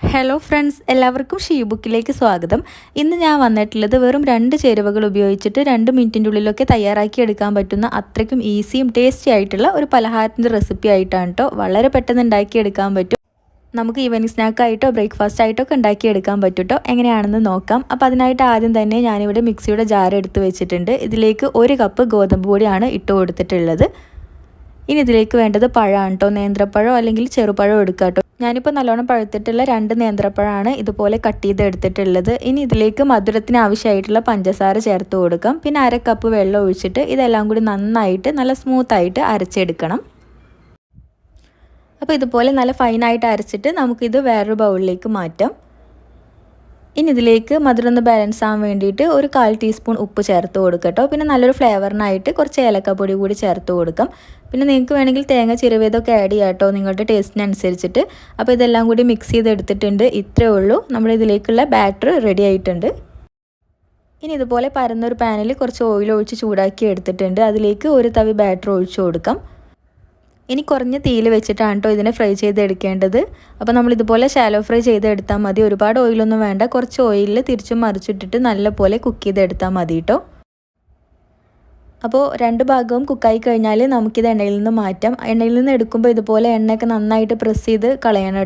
Hello friends എല്ലാവർക്കും she ബുക്കിലേക്ക് സ്വാഗതം. ഇന്ന് ഞാൻ വന്നിട്ടുള്ളത് വെറും രണ്ട് ചേരുവകൾ ഉപയോഗിച്ചിട്ട് രണ്ട് മിനിറ്റിന്റെ ഉള്ളിലൊക്കെ തയ്യാറാക്കി എടുക്കാൻ പറ്റുന്ന അത്രയ്ക്കും ഈസിയും ടേസ്റ്റി ആയിട്ടുള്ള ഒരു പലഹാരത്തിന്റെ റെസിപ്പി ആയിട്ടാണ് കേട്ടോ വളരെ പെട്ടെന്ന് ഉണ്ടാക്കിയെടുക്കാൻ പറ്റും. നമുക്ക് ഈവനിങ് സ്നാക്കായിട്ടോ ബ്രേക്ക്ഫാസ്റ്റ് ആയിട്ടോ ഒക്കെ ഉണ്ടാക്കിയെടുക്കാൻ പറ്റും കേട്ടോ എങ്ങനെയാണെന്ന് നോക്കാം. അപ്പോൾ അതിനായിട്ട് ആദ്യം തന്നെ ഞാനിവിടെ മിക്സിയുടെ ജാർ എടുത്ത് വെച്ചിട്ടുണ്ട്. ഇതിലേക്ക് ഒരു കപ്പ് ഗോതമ്പ് പൊടിയാണ് ഇട്ട് കൊടുത്തിട്ടുള്ളത്. ഇനി ഇതിലേക്ക് വേണ്ടത് പഴമാണ് കേട്ടോ നേന്ത്രപ്പഴം അല്ലെങ്കിൽ ചെറുപഴം എടുക്കുക കേട്ടോ ഞാനിപ്പോൾ നല്ലോണം പഴുത്തിട്ടുള്ള രണ്ട് നേന്ത്രപ്പഴമാണ് ഇതുപോലെ കട്ട് ചെയ്ത് എടുത്തിട്ടുള്ളത് ഇനി ഇതിലേക്ക് മധുരത്തിന് ആവശ്യമായിട്ടുള്ള പഞ്ചസാര ചേർത്ത് കൊടുക്കാം. പിന്നെ അര കപ്പ് വെള്ളം ഒഴിച്ചിട്ട് ഇതെല്ലാം കൂടി നന്നായിട്ട് നല്ല സ്മൂത്തായിട്ട് അരച്ചെടുക്കണം. അപ്പോൾ ഇതുപോലെ നല്ല ഫൈനായിട്ട് അരച്ചിട്ട് നമുക്കിത് വേറൊരു ബൗളിലേക്ക് മാറ്റാം. ഇനി ഇതിലേക്ക് മധുരം ഒന്ന് ബാലൻസ് ആവാൻ വേണ്ടിയിട്ട് ഒരു കാൽ ടീസ്പൂൺ ഉപ്പ് ചേർത്ത് കൊടുക്കട്ടോ പിന്നെ നല്ലൊരു ഫ്ലേവറിനായിട്ട് കുറച്ച് ഏലക്കപ്പൊടി കൂടി ചേർത്ത് കൊടുക്കാം. പിന്നെ നിങ്ങൾക്ക് വേണമെങ്കിൽ തേങ്ങ ചിരവേതൊക്കെ ആഡ് ചെയ്യാം കേട്ടോ നിങ്ങളുടെ ടേസ്റ്റിനനുസരിച്ചിട്ട് അപ്പോൾ ഇതെല്ലാം കൂടി മിക്സ് ചെയ്ത് എടുത്തിട്ടുണ്ട് ഇത്രയേ ഉള്ളൂ. നമ്മൾ ഇതിലേക്കുള്ള ബാറ്റർ റെഡി ആയിട്ടുണ്ട്. ഇനി ഇതുപോലെ പരന്നൊരു പാനിൽ കുറച്ച് ഓയിൽ ഒഴിച്ച് ചൂടാക്കി എടുത്തിട്ടുണ്ട്. അതിലേക്ക് ഒരു തവി ബാറ്റർ ഒഴിച്ചു കൊടുക്കാം. ഇനി കുറഞ്ഞ തീയിൽ വെച്ചിട്ടാണ് കേട്ടോ ഇതിനെ ഫ്രൈ ചെയ്തെടുക്കേണ്ടത്. അപ്പോൾ നമ്മൾ ഇതുപോലെ ഷാലോ ഫ്രൈ ചെയ്തെടുത്താൽ മതി. ഒരുപാട് ഓയിലൊന്നും വേണ്ട. കുറച്ച് ഓയിലിൽ തിരിച്ചും മറിച്ചിട്ടിട്ട് നല്ലപോലെ കുക്ക് ചെയ്തെടുത്താൽ മതി കേട്ടോ. അപ്പോൾ രണ്ട് ഭാഗവും കുക്കായി കഴിഞ്ഞാൽ നമുക്കിത് എണ്ണയിൽ നിന്ന് മാറ്റാം. എണ്ണയിൽ നിന്ന് എടുക്കുമ്പോൾ ഇതുപോലെ എണ്ണയൊക്കെ നന്നായിട്ട് പ്രസ് ചെയ്ത് കളയണം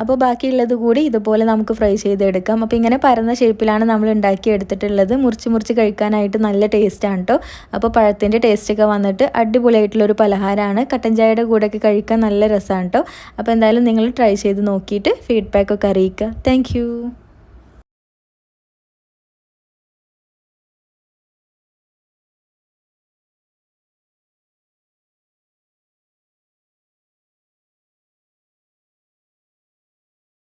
അപ്പോൾ ബാക്കിയുള്ളത് കൂടി ഇതുപോലെ നമുക്ക് ഫ്രൈ ചെയ്തെടുക്കാം. അപ്പോൾ ഇങ്ങനെ പരന്ന ഷേപ്പിലാണ് നമ്മൾ ഉണ്ടാക്കി എടുത്തിട്ടുള്ളത്. മുറിച്ച് മുറിച്ച് കഴിക്കാനായിട്ട് നല്ല ടേസ്റ്റാണ് കേട്ടോ അപ്പോൾ പഴത്തിന്റെ ടേസ്റ്റൊക്കെ വന്നിട്ട് അടിപൊളിയായിട്ടുള്ളൊരു പലഹാരമാണ്. കട്ടൻ ചായയുടെ കൂടെയൊക്കെ കഴിക്കാൻ നല്ല രസമാണ് കേട്ടോ അപ്പോൾ എന്തായാലും നിങ്ങൾ ട്രൈ ചെയ്ത് നോക്കിയിട്ട് ഫീഡ്ബാക്കൊക്കെ അറിയിക്കുക. താങ്ക്